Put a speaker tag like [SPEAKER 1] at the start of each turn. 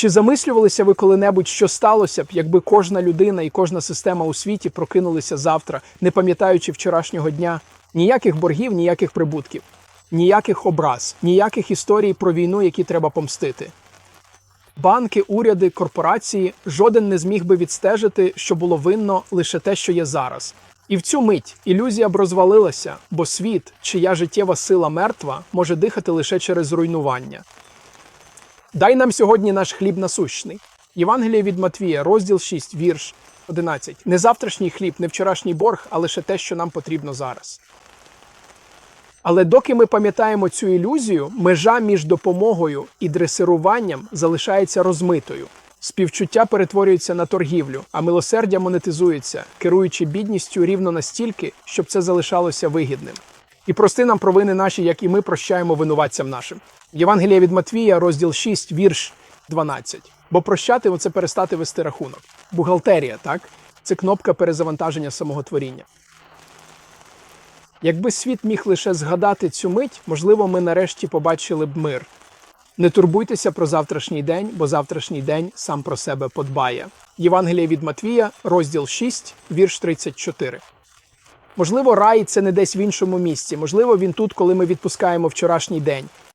[SPEAKER 1] Чи замислювалися ви коли-небудь, що сталося б, якби кожна людина і кожна система у світі прокинулися завтра, не пам'ятаючи вчорашнього дня? Ніяких боргів, ніяких прибутків, ніяких образ, ніяких історій про війну, які треба помстити. Банки, уряди, корпорації жоден не зміг би відстежити, що було винно лише те, що є зараз. І в цю мить ілюзія б розвалилася, бо світ, чия життєва сила мертва, може дихати лише через руйнування. Дай нам сьогодні наш хліб насущний. Євангеліє від Матвія, розділ 6, вірш 11. Не завтрашній хліб, не вчорашній борг, а лише те, що нам потрібно зараз. Але доки ми пам'ятаємо цю ілюзію, межа між допомогою і дресируванням залишається розмитою. Співчуття перетворюється на торгівлю, а милосердя монетизується, керуючи бідністю рівно настільки, щоб це залишалося вигідним. І прости нам провини наші, як і ми прощаємо винуватцям нашим. Євангелія від Матвія, розділ 6, вірш 12. Бо прощати це перестати вести рахунок. Бухгалтерія, так? Це кнопка перезавантаження самого творіння. Якби світ міг лише згадати цю мить, можливо, ми нарешті побачили б мир. Не турбуйтеся про завтрашній день, бо завтрашній день сам про себе подбає. Євангеліє від Матвія, розділ 6, вірш 34. Можливо, рай це не десь в іншому місці. Можливо, він тут, коли ми відпускаємо вчорашній день.